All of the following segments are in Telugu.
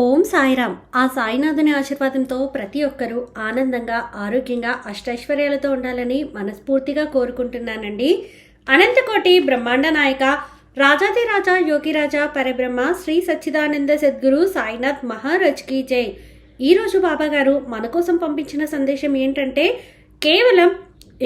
ఓం సాయిరామ్. ఆ సాయినాథుని ఆశీర్వాదంతో ప్రతి ఒక్కరూ ఆనందంగా ఆరోగ్యంగా అష్టైశ్వర్యాలతో ఉండాలని మనస్ఫూర్తిగా కోరుకుంటున్నానండి. అనంతకోటి బ్రహ్మాండ నాయక రాజాదిరాజా యోగిరాజా పరబ్రహ్మ శ్రీ సచ్చిదానంద సద్గురు సాయినాథ్ మహారాజ్ కీ జై. ఈరోజు బాబాగారు మన కోసం పంపించిన సందేశం ఏంటంటే కేవలం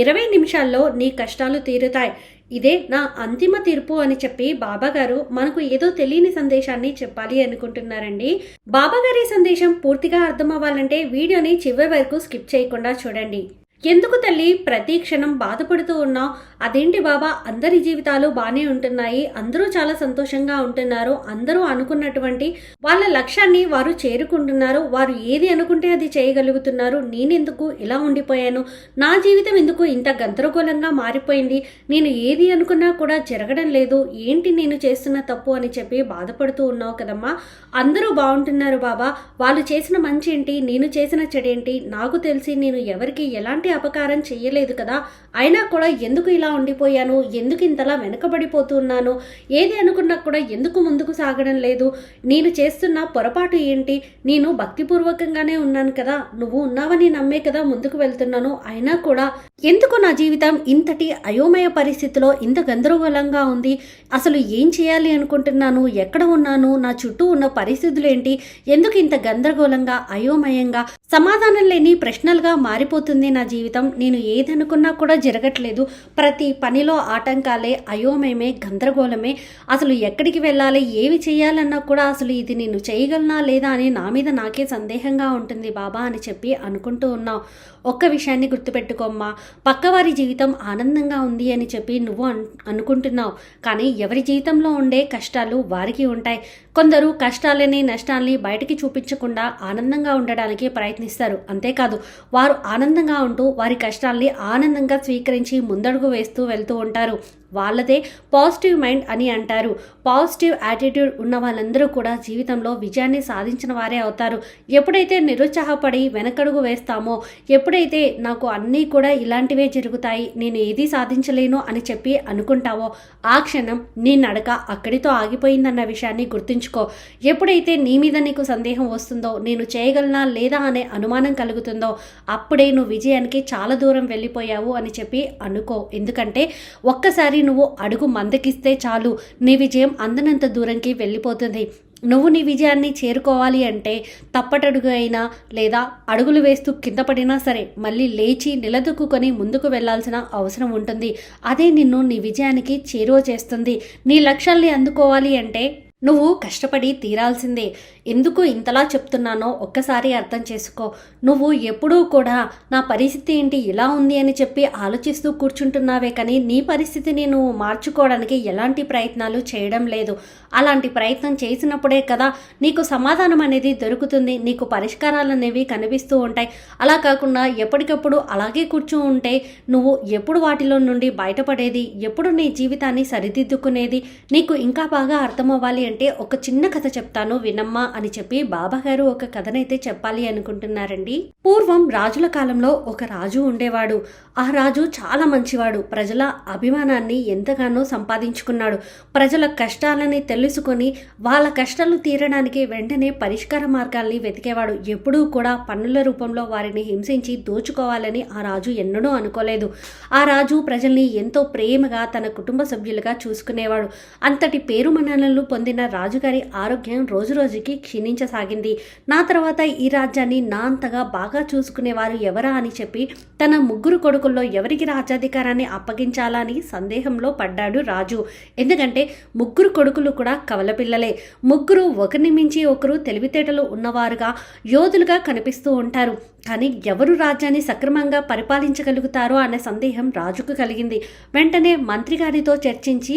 ఇరవై నిమిషాల్లో నీ కష్టాలు తీరుతాయి. ఇదే నా అంతిమ తీర్పు అని చెప్పి బాబాగారు మనకు ఏదో తెలియని సందేశాన్ని చెప్పాలి అనుకుంటున్నారండి. బాబాగారి సందేశం పూర్తిగా అర్థం అవ్వాలంటే వీడియోని చివరి వరకు స్కిప్ చేయకుండా చూడండి. ఎందుకు తల్లి? ప్రతి క్షణం బాధపడుతూ ఉన్నావు అదేంటి బాబా? అందరి జీవితాలు బాగానే ఉంటున్నాయి. అందరూ చాలా సంతోషంగా ఉంటున్నారు. అందరూ అనుకున్నటువంటి వాళ్ళ లక్ష్యాన్ని వారు చేరుకుంటున్నారు. వారు ఏది అనుకుంటే అది చేయగలుగుతున్నారు. నేనెందుకు ఇలా ఉండిపోయాను? నా జీవితం ఎందుకు ఇంత గందరగోళంగా మారిపోయింది? నేను ఏది అనుకున్నా కూడా జరగడం లేదు. ఏంటి నేను చేస్తున్న తప్పు అని చెప్పి బాధపడుతూ ఉన్నావు కదమ్మా? అందరూ బాగుంటున్నారు బాబా. వాళ్ళు చేసిన మంచి ఏంటి నేను చేసిన చెడేంటి? నాకు తెలిసి నేను ఎవరికి ఎలాంటి అపకారం చెయ్యలేదు కదా. అయినా కూడా ఎందుకు ఇలా ఉండిపోయాను? ఎందుకు ఇంతలా వెనకబడిపోతున్నాను? ఏది అనుకున్నా కూడా ఎందుకు ముందుకు సాగడం లేదు? నేను చేస్తున్న పొరపాటు ఏంటి? నేను భక్తిపూర్వకంగానే ఉన్నాను కదా. నువ్వు ఉన్నావని నమ్మే కదా ముందుకు వెళ్తున్నాను. అయినా కూడా ఎందుకు నా జీవితం ఇంతటి అయోమయ పరిస్థితిలో ఇంత గందరగోళంగా ఉంది? అసలు ఏం చేయాలి అనుకుంటున్నాను? ఎక్కడ ఉన్నాను? నా చుట్టూ ఉన్న పరిస్థితులు ఏంటి? ఎందుకు ఇంత గందరగోళంగా అయోమయంగా సమాధానం లేని ప్రశ్నలుగా మారిపోతుంది నా జీవితం జీవితం నేను ఏదనుకున్నా కూడా జరగట్లేదు. ప్రతి పనిలో ఆటంకాలే అయోమయమే గందరగోళమే. అసలు ఎక్కడికి వెళ్ళాలి ఏవి చేయాలన్నా కూడా అసలు ఇది నేను చేయగలనా లేదా అని నా మీద నాకే సందేహంగా ఉంటుంది బాబా అని చెప్పి అనుకుంటూ ఉన్నావు. ఒక్క విషయాన్ని గుర్తుపెట్టుకోమ్మా. పక్కవారి జీవితం ఆనందంగా ఉంది అని చెప్పి నువ్వు అనుకుంటున్నావు. కానీ ఎవరి జీవితంలో ఉండే కష్టాలు వారికి ఉంటాయి. కొందరు కష్టాలని నష్టాలని బయటికి చూపించకుండా ఆనందంగా ఉండడానికి ప్రయత్నిస్తారు. అంతేకాదు వారు ఆనందంగా ఉంటూ వారి కష్టాల్ని ఆనందంగా స్వీకరించి ముందడుగు వేస్తూ వెళ్తూ ఉంటారు. వాళ్ళదే పాజిటివ్ మైండ్ అని అంటారు. పాజిటివ్ యాటిట్యూడ్ ఉన్న వాళ్ళందరూ కూడా జీవితంలో విజయాన్ని సాధించిన వారే అవుతారు. ఎప్పుడైతే నిరుత్సాహపడి వెనకడుగు వేస్తామో ఎప్పుడైతే నాకు అన్నీ కూడా ఇలాంటివే జరుగుతాయి నేను ఏది సాధించలేను అని చెప్పి అనుకుంటావో ఆ క్షణం నీ నడక అక్కడితో ఆగిపోయిందన్న విషయాన్ని గుర్తుంచుకో. ఎప్పుడైతే నీ మీద నీకు సందేహం వస్తుందో నేను చేయగలనా లేదా అనే అనుమానం కలుగుతుందో అప్పుడే నువ్వు విజయానికి చాలా దూరం వెళ్ళిపోయావు అని చెప్పి అనుకో. ఎందుకంటే ఒక్కసారి నువ్వు అడుగు మందకిస్తే చాలు. నీ విజయం అందనంత దూరంకి వెళ్ళిపోతుంది. నువ్వు నీ విజయాన్ని చేరుకోవాలి అంటే తప్పటడుగు అయినా లేదా అడుగులు వేస్తూ కింద పడినా సరే మళ్ళీ లేచి నిలదొక్కుని ముందుకు వెళ్ళాల్సిన అవసరం ఉంటుంది. అదే నిన్ను నీ విజయానికి చేరువ చేస్తుంది. నీ లక్ష్యాల్ని అందుకోవాలి అంటే నువ్వు కష్టపడి తీరాల్సిందే. ఎందుకు ఇంతలా చెప్తున్నానో ఒక్కసారి అర్థం చేసుకో. నువ్వు ఎప్పుడూ కూడా నా పరిస్థితి ఏంటి ఇలా ఉంది అని చెప్పి ఆలోచిస్తూ కూర్చుంటున్నావే కానీ నీ పరిస్థితిని నువ్వు మార్చుకోవడానికి ఎలాంటి ప్రయత్నాలు చేయడం లేదు. అలాంటి ప్రయత్నం చేసినప్పుడే కదా నీకు సమాధానం అనేది దొరుకుతుంది. నీకు పరిష్కారాలు అనేవి కనిపిస్తూ ఉంటాయి. అలా కాకుండా ఎప్పటికప్పుడు అలాగే కూర్చో ఉంటే నువ్వు ఎప్పుడు వాటిలో నుండి బయటపడేది? ఎప్పుడు నీ జీవితాన్ని సరిదిద్దుకునేది? నీకు ఇంకా బాగా అర్థమవ్వాలి అంటే ఒక చిన్న కథ చెప్తాను వినమ్మా అని చెప్పి బాబాగారు ఒక కథనైతే చెప్పాలి అనుకుంటున్నారండి. పూర్వం రాజుల కాలంలో ఒక రాజు ఉండేవాడు. ఆ రాజు చాలా మంచివాడు. ప్రజల అభిమానాన్ని ఎంతగానో సంపాదించుకున్నాడు. ప్రజల కష్టాలని తెలుసుకొని వాళ్ళ కష్టాలు తీరడానికి వెంటనే పరిష్కార మార్గాల్ని వెతికేవాడు. ఎప్పుడూ కూడా పన్నుల రూపంలో వారిని హింసించి దోచుకోవాలని ఆ రాజు ఎన్నడూ అనుకోలేదు. ఆ రాజు ప్రజల్ని ఎంతో ప్రేమగా తన కుటుంబ సభ్యులుగా చూసుకునేవాడు. అంతటి పేరు మనలను పొందిన రాజుగారి ఆరోగ్యం రోజురోజుకి క్షీణించసాగింది. నా తర్వాత ఈ రాజ్యాన్ని నా అంతగా బాగా చూసుకునేవారు ఎవరా అని చెప్పి తన ముగ్గురు కొడుకుల్లో ఎవరికి రాజ్యాధికారాన్ని అప్పగించాలా అని సందేహంలో పడ్డాడు రాజు. ఎందుకంటే ముగ్గురు కొడుకులు కూడా కవలపిల్లలే ముగ్గురు ఒకరిని మించి ఒకరు తెలివితేటలు ఉన్నవారుగా యోధులుగా కనిపిస్తూ ఉంటారు. కానీ ఎవరు రాజ్యాన్ని సక్రమంగా పరిపాలించగలుగుతారో అనే సందేహం రాజుకు కలిగింది. వెంటనే మంత్రి గారితో చర్చించి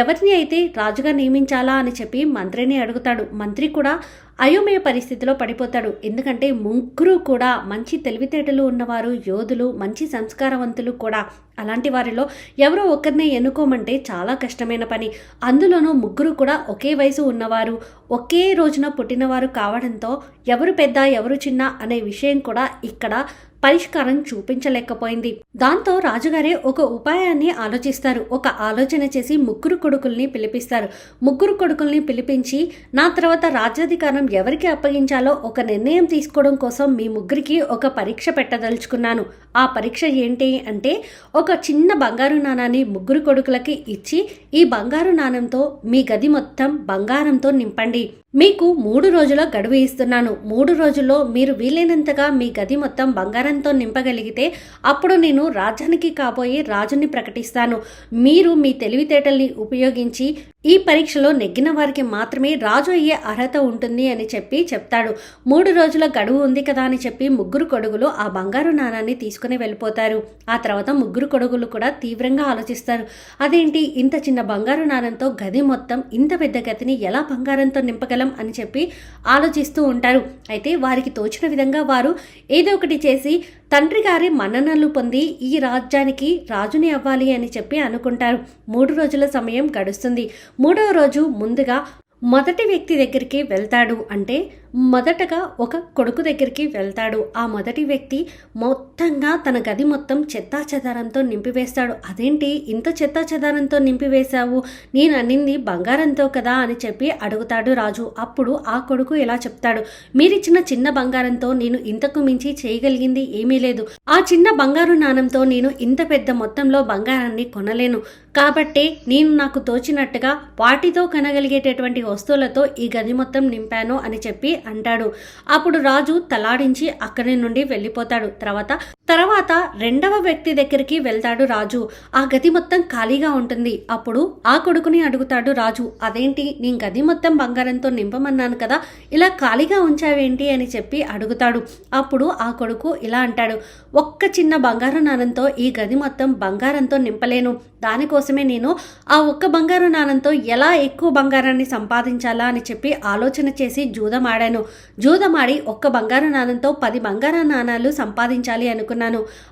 ఎవరిని అయితే రాజుగా నియమించాలా అని చెప్పి మంత్రిని అడుగుతాడు. మంత్రి కూడా అయోమయ పరిస్థితిలో పడిపోతాడు. ఎందుకంటే ముగ్గురు కూడా మంచి తెలివితేటలు ఉన్నవారు యోధులు మంచి సంస్కారవంతులు కూడా. అలాంటి వారిలో ఎవరో ఒకరిని ఎన్నుకోమంటే చాలా కష్టమైన పని. అందులోనూ ముగ్గురు కూడా ఒకే వయసు ఉన్నవారు ఒకే రోజున పుట్టినవారు కావడంతో ఎవరు పెద్ద ఎవరు చిన్న అనే విషయం కూడా ఇక్కడ పరిష్కారం చూపించలేకపోయింది. దాంతో రాజుగారే ఒక ఉపాయాన్ని ఆలోచిస్తారు. ఒక ఆలోచన చేసి ముగ్గురు కొడుకుల్ని పిలిపిస్తారు. ముగ్గురు కొడుకుల్ని పిలిపించి నా తర్వాత రాజ్యాధికారం ఎవరికి అప్పగించాలో ఒక నిర్ణయం తీసుకోవడం కోసం మీ ముగ్గురికి ఒక పరీక్ష పెట్టదలుచుకున్నాను. ఆ పరీక్ష ఏంటి అంటే ఒక చిన్న బంగారు నాణాన్ని ముగ్గురు కొడుకులకి ఇచ్చి ఈ బంగారు నాణంతో మీ గది మొత్తం బంగారంతో నింపండి. మీకు మూడు రోజుల గడువు ఇస్తున్నాను. మూడు రోజుల్లో మీరు వీలైనంతగా మీ గది మొత్తం బంగారంతో నింపగలిగితే అప్పుడు నేను రాజ్యానికి కాబోయే రాజుని ప్రకటిస్తాను. మీరు మీ తెలివితేటల్ని ఉపయోగించి ఈ పరీక్షలో నెగ్గిన వారికి మాత్రమే రాజు అయ్యే అర్హత ఉంటుంది అని చెప్పి చెప్తాడు. మూడు రోజుల గడువు ఉంది కదా అని చెప్పి ముగ్గురు కొడుగులు ఆ బంగారు నాణాన్ని తీసుకుని వెళ్ళిపోతారు. ఆ తర్వాత ముగ్గురు కొడుగులు కూడా తీవ్రంగా ఆలోచిస్తారు. అదేంటి? ఇంత చిన్న బంగారు నాణంతో గది మొత్తం ఇంత పెద్ద గదిని ఎలా బంగారంతో నింపగలం అని చెప్పి ఆలోచిస్తూ ఉంటారు. అయితే వారికి తోచిన విధంగా వారు ఏదో ఒకటి చేసి తండ్రి గారి మన్ననలు పొంది ఈ రాజ్యానికి రాజుని అవ్వాలి అని చెప్పి అనుకుంటారు. మూడు రోజుల సమయం గడుస్తుంది. మూడవ రోజు ముందుగా మొదటి వ్యక్తి దగ్గరికి వెళ్తాడు. అంటే మొదటగా ఒక కొడుకు దగ్గరికి వెళ్తాడు. ఆ మొదటి వ్యక్తి మొత్తంగా తన గది మొత్తం చెత్తా చెదారంతో నింపివేస్తాడు. అదేంటి? ఇంత చెత్తా చెదారంతో నింపివేశావు? నేను అన్నింది బంగారంతో కదా? అని చెప్పి అడుగుతాడు రాజు. అప్పుడు ఆ కొడుకు ఇలా చెప్తాడు. మీరిచ్చిన చిన్న బంగారంతో నేను ఇంతకు మించి చేయగలిగింది ఏమీ లేదు. ఆ చిన్న బంగారు నాణంతో నేను ఇంత పెద్ద మొత్తంలో బంగారాన్ని కొనలేను. కాబట్టి నేను నాకు తోచినట్టుగా వాటితో కనగలిగేటటువంటి వస్తువులతో ఈ గది మొత్తం నింపాను అని చెప్పి అంటాడు. అప్పుడు రాజు తలాడించి అక్కడి నుండి వెళ్ళిపోతాడు. తర్వాత తర్వాత రెండవ వ్యక్తి దగ్గరికి వెళ్తాడు రాజు. ఆ గది మొత్తం ఖాళీగా ఉంటుంది. అప్పుడు ఆ కొడుకుని అడుగుతాడు రాజు అదేంటి? నేను గది మొత్తం బంగారంతో నింపమన్నాను కదా. ఇలా ఖాళీగా ఉంచావేంటి? అని చెప్పి అడుగుతాడు. అప్పుడు ఆ కొడుకు ఇలా అంటాడు ఒక్క చిన్న బంగారు నాణంతో ఈ గది మొత్తం బంగారంతో నింపలేను. దానికోసమే నేను ఆ ఒక్క బంగారు నాణంతో ఎలా ఎక్కువ బంగారాన్ని సంపాదించాలా? అని చెప్పి ఆలోచన చేసి జూదమాడాను. జూదమాడి ఒక్క బంగారు నాణంతో పది బంగారు నాణాలు సంపాదించాలి అనుకున్నాను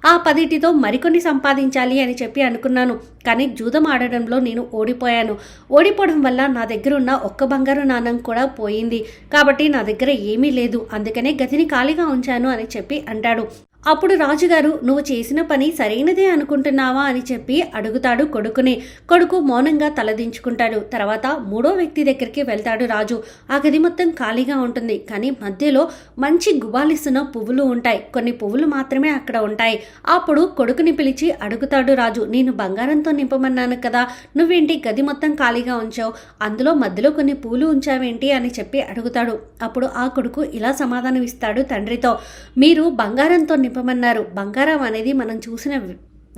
ఆ పదిటితో మరికొన్ని సంపాదించాలి అని చెప్పి అనుకున్నాను. కానీ జూదం ఆడడంలో నేను ఓడిపోయాను. ఓడిపోవడం వల్ల నా దగ్గర ఉన్న ఒక్క బంగారు నాణం కూడా పోయింది. కాబట్టి నా దగ్గర ఏమీ లేదు. అందుకనే గదిని ఖాళీగా ఉంచాను అని చెప్పి అంటాడు. అప్పుడు రాజుగారు నువ్వు చేసిన పని సరైనదే అనుకుంటున్నావా? అని చెప్పి అడుగుతాడు కొడుకుని. కొడుకు మౌనంగా తలదించుకుంటాడు తర్వాత మూడో వ్యక్తి దగ్గరికి వెళ్తాడు రాజు. ఆ గది మొత్తం ఖాళీగా ఉంటుంది. కానీ మధ్యలో మంచి గుబాలిస్తున్న పువ్వులు ఉంటాయి. కొన్ని పువ్వులు మాత్రమే అక్కడ ఉంటాయి. అప్పుడు కొడుకుని పిలిచి అడుగుతాడు రాజు నేను బంగారంతో నింపమన్నాను కదా. నువ్వేంటి గది మొత్తం ఖాళీగా ఉంచావు? అందులో మధ్యలో కొన్ని పూలు ఉంచావేంటి? అని చెప్పి అడుగుతాడు. అప్పుడు ఆ కొడుకు ఇలా సమాధానం ఇస్తాడు తండ్రితో. మీరు బంగారంతో నింపమన్నారు. బంగారం అనేది మనం చూసిన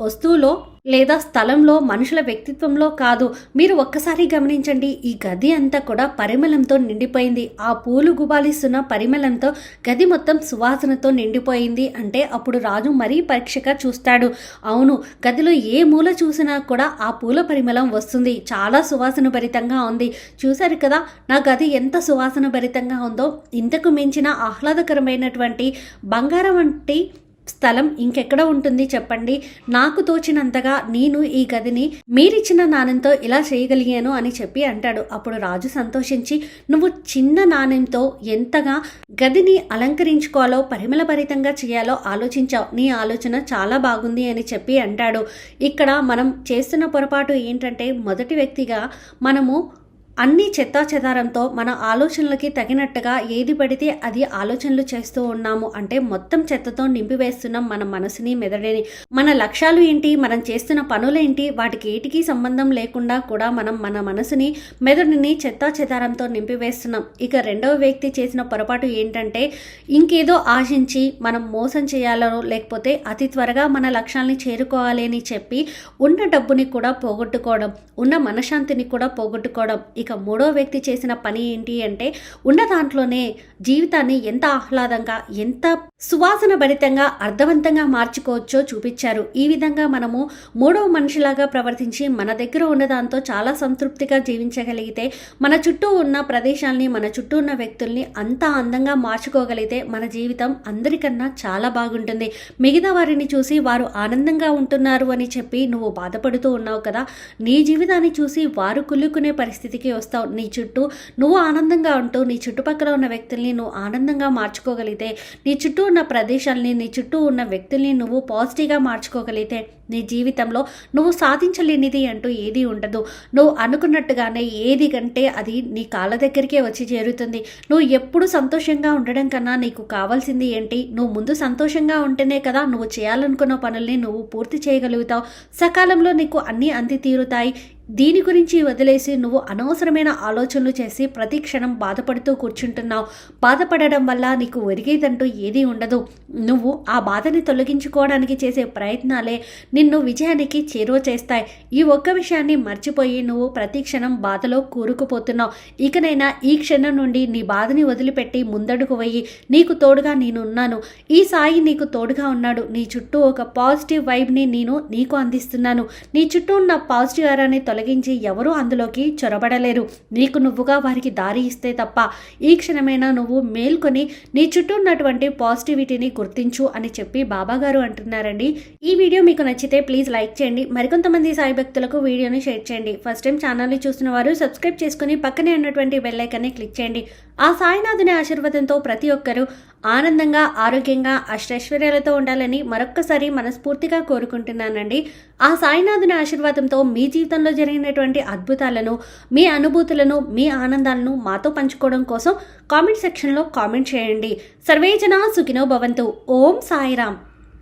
వస్తువులో లేదా స్థలంలో మనుషుల వ్యక్తిత్వంలో కాదు. మీరు ఒక్కసారి గమనించండి ఈ గది అంతా కూడా పరిమళంతో నిండిపోయింది. ఆ పూలు గుబాలిస్తున్న పరిమళంతో గది మొత్తం సువాసనతో నిండిపోయింది అంటే అప్పుడు రాజు మరీ పరీక్షగా చూస్తాడు. అవును గదిలో ఏ మూల చూసినా కూడా ఆ పూల పరిమళం వస్తుంది. చాలా సువాసన భరితంగా ఉంది. చూశారు కదా నా గది ఎంత సువాసన భరితంగా ఉందో. ఇంతకు మించిన ఆహ్లాదకరమైనటువంటి బంగారం వంటి స్థలం ఇంకెక్కడ ఉంటుంది చెప్పండి. నాకు తోచినంతగా నేను ఈ గదిని మీరిచ్చిన నాణ్యంతో ఇలా చేయగలిగాను అని చెప్పి అంటాడు. అప్పుడు రాజు సంతోషించి నువ్వు చిన్న నాణ్యంతో ఎంతగా గదిని అలంకరించుకోవాలో పరిమళభరితంగా చేయాలో ఆలోచించావు. నీ ఆలోచన చాలా బాగుంది అని చెప్పి అంటాడు. ఇక్కడ మనం చేస్తున్న పొరపాటు ఏంటంటే మొదటి వ్యక్తిగా మనము అన్ని చెత్తా చెదారంతో మన ఆలోచనలకి తగినట్టుగా ఏది పడితే అది ఆలోచనలు చేస్తూ ఉన్నాము. అంటే మొత్తం చెత్తతో నింపివేస్తున్నాం మన మనసుని మెదడిని. మన లక్ష్యాలు ఏంటి? మనం చేస్తున్న పనులేంటి? వాటికి ఏటికి సంబంధం లేకుండా కూడా మనం మన మనసుని మెదడుని చెత్తా చెదారంతో నింపివేస్తున్నాం. ఇక రెండవ వ్యక్తి చేసిన పొరపాటు ఏంటంటే ఇంకేదో ఆశించి మనం మోసం చేయాలనో లేకపోతే అతి త్వరగా మన లక్ష్యాలని చేరుకోవాలి అని చెప్పి ఉన్న డబ్బుని కూడా పోగొట్టుకోవడం ఉన్న మనశాంతిని కూడా పోగొట్టుకోవడం. ఇక మూడో వ్యక్తి చేసిన పని ఏంటి అంటే ఉన్న దాంట్లోనే జీవితాన్ని ఎంత ఆహ్లాదంగా ఎంత సువాసన భరితంగా అర్థవంతంగా మార్చుకోవచ్చో చూపించారు. ఈ విధంగా మనము మూడవ మనిషిలాగా ప్రవర్తించి మన దగ్గర ఉన్న దాంతో చాలా సంతృప్తిగా జీవించగలిగితే మన చుట్టూ ఉన్న ప్రదేశాల్ని మన చుట్టూ ఉన్న వ్యక్తుల్ని అంత అందంగా మార్చుకోగలిగితే మన జీవితం అందరికన్నా చాలా బాగుంటుంది. మిగతా వారిని చూసి వారు ఆనందంగా ఉంటున్నారు అని చెప్పి నువ్వు బాధపడుతూ ఉన్నావు కదా నీ జీవితాన్ని చూసి వారు కుళ్ళుకునే పరిస్థితికి వస్తావు. నీ చుట్టూ నువ్వు ఆనందంగా ఉంటూ నీ చుట్టుపక్కల ఉన్న వ్యక్తుల్ని నువ్వు ఆనందంగా మార్చుకోగలిగితే నీ చుట్టూ ఉన్న ప్రదేశాలని నీ చుట్టూ ఉన్న వ్యక్తుల్ని నువ్వు పాజిటివ్గా మార్చుకోగలిగితే నీ జీవితంలో నువ్వు సాధించలేనిది అంటూ ఏది ఉండదు. నువ్వు అనుకున్నట్టుగానే ఏది కంటే అది నీ కాళ్ళ దగ్గరికే వచ్చి చేరుతుంది. నువ్వు ఎప్పుడు సంతోషంగా ఉండడం కన్నా నీకు కావాల్సింది ఏంటి? నువ్వు ముందు సంతోషంగా ఉంటేనే కదా నువ్వు చేయాలనుకున్న పనుల్ని నువ్వు పూర్తి చేయగలుగుతావు. సకాలంలో నీకు అన్నీ అంది తీరుతాయి. దీని గురించి వదిలేసి నువ్వు అనవసరమైన ఆలోచనలు చేసి ప్రతి క్షణం బాధపడుతూ కూర్చుంటున్నావు. బాధపడడం వల్ల నీకు ఒరిగేదంటూ ఏదీ ఉండదు. నువ్వు ఆ బాధని తొలగించుకోవడానికి చేసే ప్రయత్నాలే నీ నిన్ను విజయానికి చేరువ చేస్తాయి. ఈ ఒక్క విషయాన్ని మర్చిపోయి నువ్వు ప్రతి క్షణం బాధలో కూరుకుపోతున్నావు. ఇకనైనా ఈ క్షణం నుండి నీ బాధని వదిలిపెట్టి ముందడుగు పోయి నీకు తోడుగా నేనున్నాను. ఈ సాయి నీకు తోడుగా ఉన్నాడు. నీ చుట్టూ ఒక పాజిటివ్ వైబ్ని నేను నీకు అందిస్తున్నాను. నీ చుట్టూ ఉన్న పాజిటివ్ ఆరాన్ని తొలగించి ఎవరూ అందులోకి చొరబడలేరు. నీకు నువ్వుగా వారికి దారి ఇస్తే తప్ప ఈ క్షణమైనా నువ్వు మేల్కొని నీ చుట్టూ ఉన్నటువంటి పాజిటివిటీని గుర్తించు అని చెప్పి బాబాగారు అంటున్నారండి. ఈ వీడియో మీకు నచ్చితే ప్లీజ్ లైక్ చేయండి. మరికొంతమంది సాయి భక్తులకు వీడియోని షేర్ చేయండి. ఫస్ట్ టైం ఛానల్ని చూస్తున్న వారు సబ్స్క్రైబ్ చేసుకుని పక్కనే ఉన్నటువంటి బెల్లైకన్ని క్లిక్ చేయండి. ఆ సాయినాథుని ఆశీర్వాదంతో ప్రతి ఒక్కరూ ఆనందంగా ఆరోగ్యంగా అష్టైశ్వర్యాలతో ఉండాలని మరొక్కసారి మనస్ఫూర్తిగా కోరుకుంటున్నానండి. ఆ సాయినాథుని ఆశీర్వాదంతో మీ జీవితంలో జరిగినటువంటి అద్భుతాలను మీ అనుభూతులను మీ ఆనందాలను మాతో పంచుకోవడం కోసం కామెంట్ సెక్షన్లో కామెంట్ చేయండి. సర్వేజన సుఖినో భవంతు. ఓం సాయిరామ్.